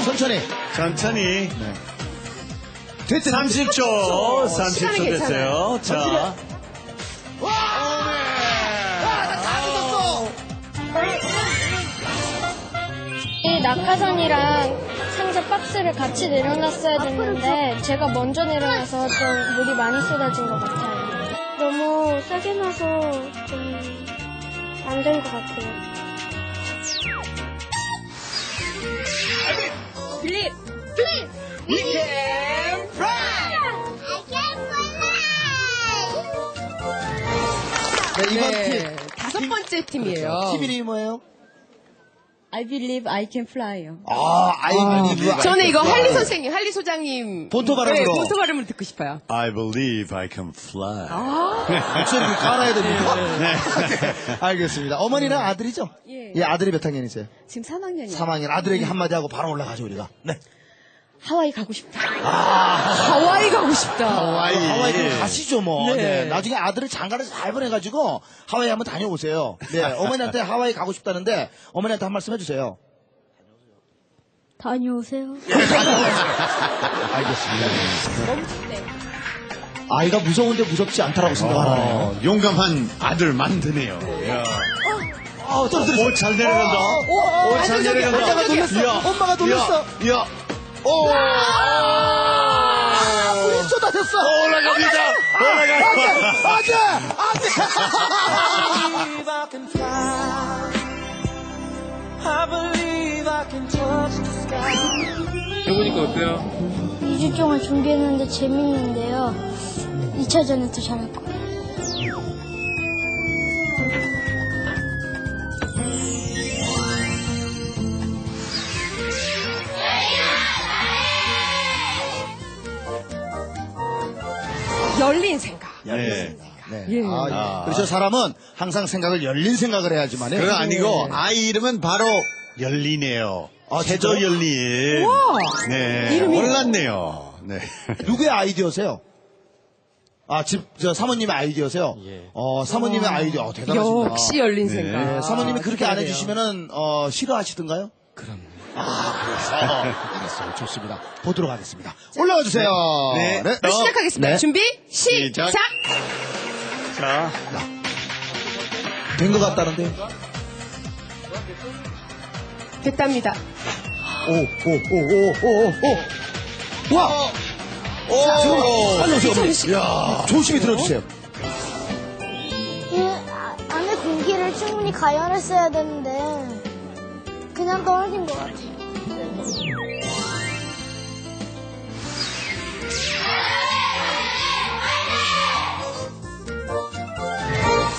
천천히. 천천히. 됐지. 30초. 30초 시간이 됐어요. 자. 이 낙하산이랑 상자 박스를 같이 내려놨어야 됐는데 제가 먼저 내려놔서 좀 물이 많이 쏟아진 것 같아요. 너무 세게 나서 좀 안 된 것 같아요. 빌립. 네, 이번 네, 팀. 다섯 번째 팀이에요. 팀 이름이 뭐예요? I believe I can fly요. 아, 아이블리브. 저는 이거 할리 선생님, 할리 소장님 본토 발음으로. 네, 본토 발음을 듣고 싶어요. I believe I can fly. 목소리 그 깔아야 됩니까? 네. 알겠습니다. 어머니는 아들이죠? 예. 예, 아들이 몇 학년이세요? 지금 3학년이요. 3학년. 아들에게 한마디 하고 바로 올라가죠, 우리가. 네. 하와이 가고 싶다. 하와이 가고 싶다. 하와이. 하와이 좀 가시죠, 뭐. 네. 네. 나중에 아들을 장가를 잘 보내가지고 하와이 한번 다녀오세요. 네. 어머니한테 하와이 가고 싶다는데 어머니한테 한 말씀 해주세요. 다녀오세요. 알겠습니다. 아이가 무서운데 무섭지 않다라고 생각하네요. 어, 용감한 아들 만드네요. 야. 아, 떨어뜨렸어. 오, 잘 내려간다. 오, 오, 잘 내려간다. 엄마가 돌렸어. 야. 엄마가 돌렸어. 야. 야. 오. 물이 쏟아졌어. 올라갑니다. 올라갑니다. 안 돼, 안돼. Fly. I believe I can touch the sky. 해보니까 어때요? 2주 동안 준비했는데 재밌는데요. 2차전은 더 잘할 거예요. 열린 생각. 네. 네. 예. 아, 그래서 저 사람은 항상 생각을 열린 생각을 해야지만 해요. 그거 아니고 아이 이름은 바로 열리네요. 아, 진짜요? 열린. 우와. 네. 이름이- 몰랐네요. 네. 누구의 아이디어세요? 아, 집, 저 사모님의 아이디어세요? 어, 사모님의 아이디어, 어, 대단하십니다. 역시 열린 네. 생각. 네, 사모님이 그렇게 안. 해주시면은, 어, 싫어하시던가요? 그럼. 아, 그래서. 알겠어요. 좋습니다. 보도록 하겠습니다. 올라와 주세요. 네. 네, 시작하겠습니다. 네. 준비, 시작! 시작. 자. 된 것 같다는데. 됐답니다. 오, 오, 오, 오, 오, 오, 오. 와! 오! 빨리 오세요. 야 조심히 들어주세요. 이 아- 안에 공기를 충분히 가열했어야 되는데 그냥 떨어진 것 같아요.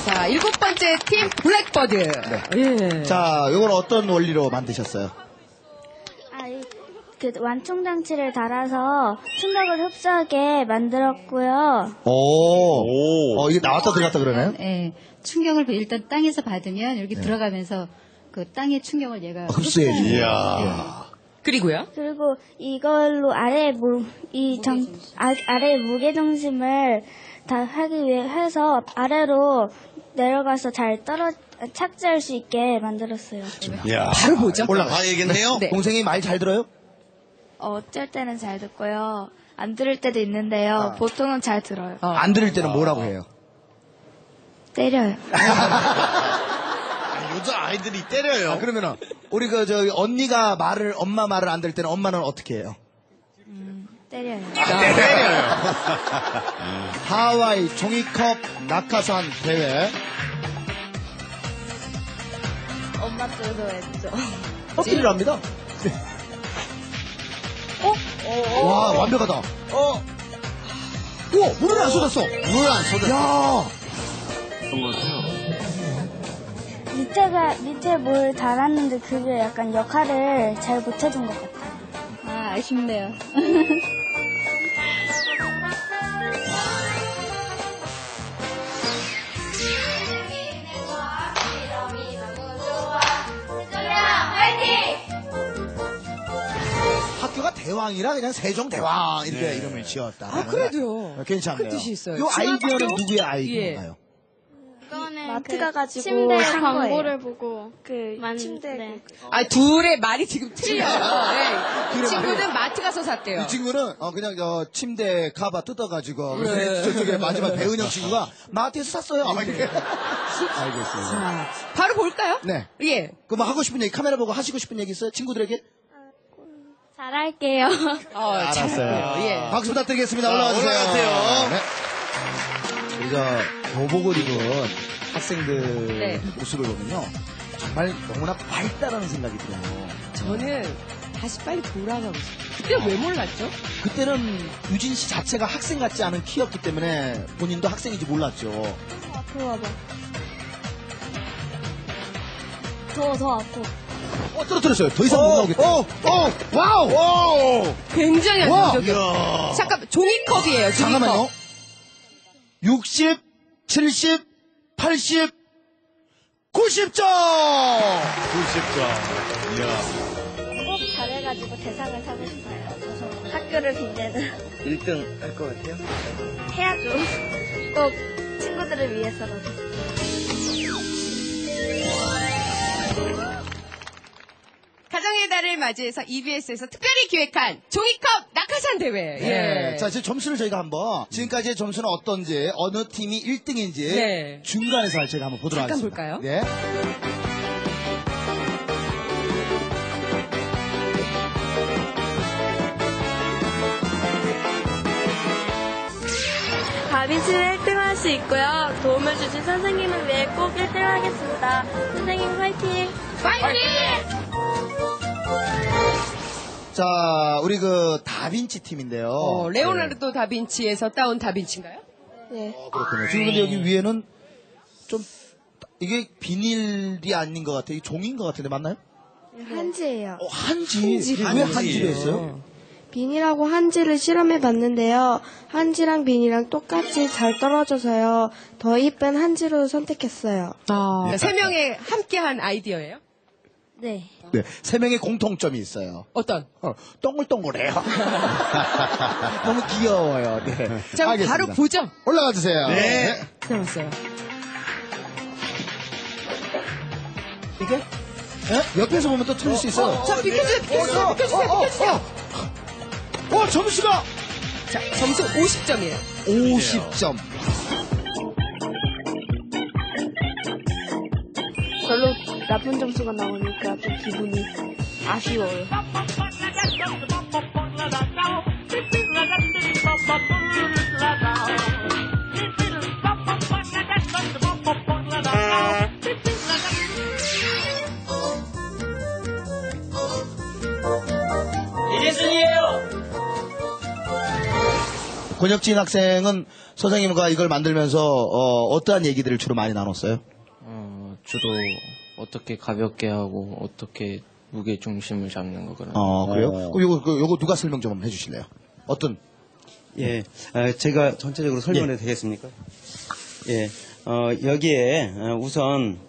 자, 일곱 번째 팀 블랙버드. 예. 자, 요건 어떤 원리로 만드셨어요? 아, 이- 그 완충 장치를 달아서 충격을 흡수하게 만들었고요. 오. 오. 어, 이게 나왔다 들어갔다 그러나요? 예. 충격을 일단 땅에서 받으면 여기 들어가면서 그 땅의 충격을 얘가 흡수해 주고. 이야. 그리고요. 그리고 이걸로 아래 무, 이 정, 아, 아래 무게 중심을 다 하기 위해 해서 아래로 내려가서 잘 떨어 착지할 수 있게 만들었어요. 야. 바로 보죠. 올라가야겠네요. 네. 동생이 말 잘 들어요? 어쩔 때는 잘 듣고요. 안 들을 때도 있는데요. 보통은 잘 들어요. 어. 안 들을 때는 뭐라고 해요? 때려요. 아, 요즘 아이들이 때려요. 아, 그러면은 우리 그 저기 언니가 말을 엄마 말을 안 들을 때는 엄마는 어떻게 해요? 때려요. 하와이 종이컵 낙하산 대회. 엄마 쪽도 했죠. 어필을 합니다. 어? 와, 완벽하다. 어. 오, 물을 안 쏟았어. 물안 쏟아. 야. 밑에가 밑에 뭘 달았는데 그게 약간 역할을 잘 못해준 것 같아요. 아, 아쉽네요. 학교가 대왕이라 그냥 세종 대왕 이렇게 네. 이름을 지었다. 아, 그래도요. 괜찮네요. 그 뜻이 있어요. 이 아이디어는? 누구의 아이디어인가요? 이거는 마트 가가지고 침대 산 광고를 보고 그 만- 침대 네. 아, 둘의 말이 지금 틀려요. 네. 친구는 마트 가서 샀대요. 이 친구는 어, 그냥 저 침대 카바 뜯어가지고 네. 그래서 저쪽에 마지막 배은영 친구가 마트에서 샀어요. 아마 이렇게. 알겠습니다. 자, 바로 볼까요? 네. 예. 그럼 하고 싶은 얘기 카메라 보고 하시고 싶은 얘기 있어요? 친구들에게? 잘할게요. 어, 알았어요. 예. 박수 부탁드리겠습니다. 자, 올라와 주세요. 올라가세요. 네. 우리가 교복을 입은 학생들 네. 모습을 보면요. 정말 너무나 밝다라는 생각이 들어요. 저는 다시 빨리 돌아가고 싶어요. 그때 왜 몰랐죠? 그때는 유진 씨 자체가 학생 같지 않은 키였기 때문에 본인도 학생인지 몰랐죠. 앞으로 와봐. 더, 더 앞으로. 어, 떨어뜨렸어요. 더 이상 못 나오겠다. 어, 어, 와우! 굉장히 와! 안정적이에요. 잠깐, 종이컵이에요, 종이컵. 잠깐만요. 60, 70, 80, 90점! 90점. 이야. 꼭 잘해가지고 대상을 사고 싶어요. 학교를 빛내는 1등 할 것 같아요? 해야죠. 꼭 친구들을 위해서라도. 가정의 달을 맞이해서 EBS에서 특별히 기획한 종이컵 낙하산 대회. 네. 예. 자, 이제 점수를 저희가 한번, 지금까지의 점수는 어떤지, 어느 팀이 1등인지, 네. 중간에서 저희가 한번 보도록 잠깐 하겠습니다. 볼까요? 네. 다빈씨는 1등 할 수 있고요. 도움을 주신 선생님을 위해 꼭 1등 하겠습니다. 선생님 화이팅! 자, 우리 그, 다빈치 팀인데요. 어, 레오나르도 다빈치에서 따온 다빈치인가요? 네. 어, 그렇군요. 지금 근데 여기 위에는 좀, 이게 비닐이 아닌 것 같아요. 이 종인 것 같은데, 맞나요? 한지예요. 어, 한지. 왜 한지를 했어요? 비닐하고 한지를 실험해 봤는데요. 한지랑 비닐이랑 똑같이 잘 떨어져서요. 더 이쁜 한지로 선택했어요. 아, 세 명의 함께한 아이디어예요? 네. 네. 세 명의 공통점이 있어요. 어떤? 어, 동글동글해요. 너무 귀여워요. 네. 자, 알겠습니다. 바로 보죠. 올라가 주세요. 네. 남았어요. 이게? 네? 옆에서 보면 또 틀릴 수 있어요. 자, 비켜주세요, 비켜주세요, 비켜주세요, 어, 어, 비켜주세요. 어, 어, 점수가 자, 점수 50점이에요. 50점. 나쁜 점수가 나오니까 좀 기분이 아쉬워요. 권혁진 학생은 선생님과 이걸 만들면서 어, 떠한 얘기들을 주로 많이 나눴어요? 어, 주로 어떻게 가볍게 하고 어떻게 무게 중심을 잡는 거 그런. 어, 그래요? 그럼 요거, 그, 요거 누가 설명 좀 해주실래요? 어떤? 예, 아, 제가 전체적으로 설명해도 되겠습니까? 예, 어, 여기에 어, 우선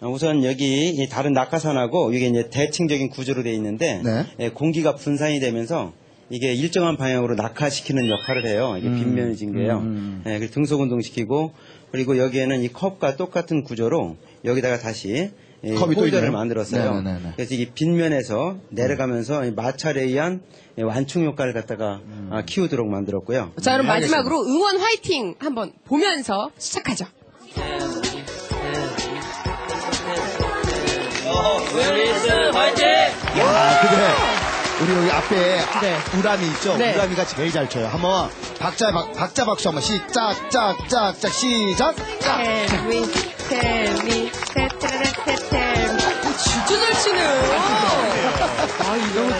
어, 우선 여기 이 다른 낙하산하고 이게 이제 대칭적인 구조로 되어 있는데 네. 예, 공기가 분산이 되면서 이게 일정한 방향으로 낙하시키는 역할을 해요. 이게 빗면이 진 게요. 음. 예, 그래서 등속 운동시키고 그리고 여기에는 이 컵과 똑같은 구조로 여기다가 다시 이 컵이 또 홀더를. 만들었어요. 네네네네. 그래서 이 빗면에서 내려가면서 이 마찰에 의한 완충 효과를 갖다가 음. 아, 키우도록 만들었고요. 자, 그럼 네, 마지막으로 응원 화이팅 한번 보면서 시작하죠. 야, 근데 우리 여기 앞에 네. 우람이 있죠? 네. 우람이가 제일 잘 쳐요. 한번 박자, 박, 박자 박수 한번 시작, 짝, 짝, 짝, 시작! 짝! Tell me, tell me, 테 테템. 어, 진짜 잘 치네요. 아, 이런.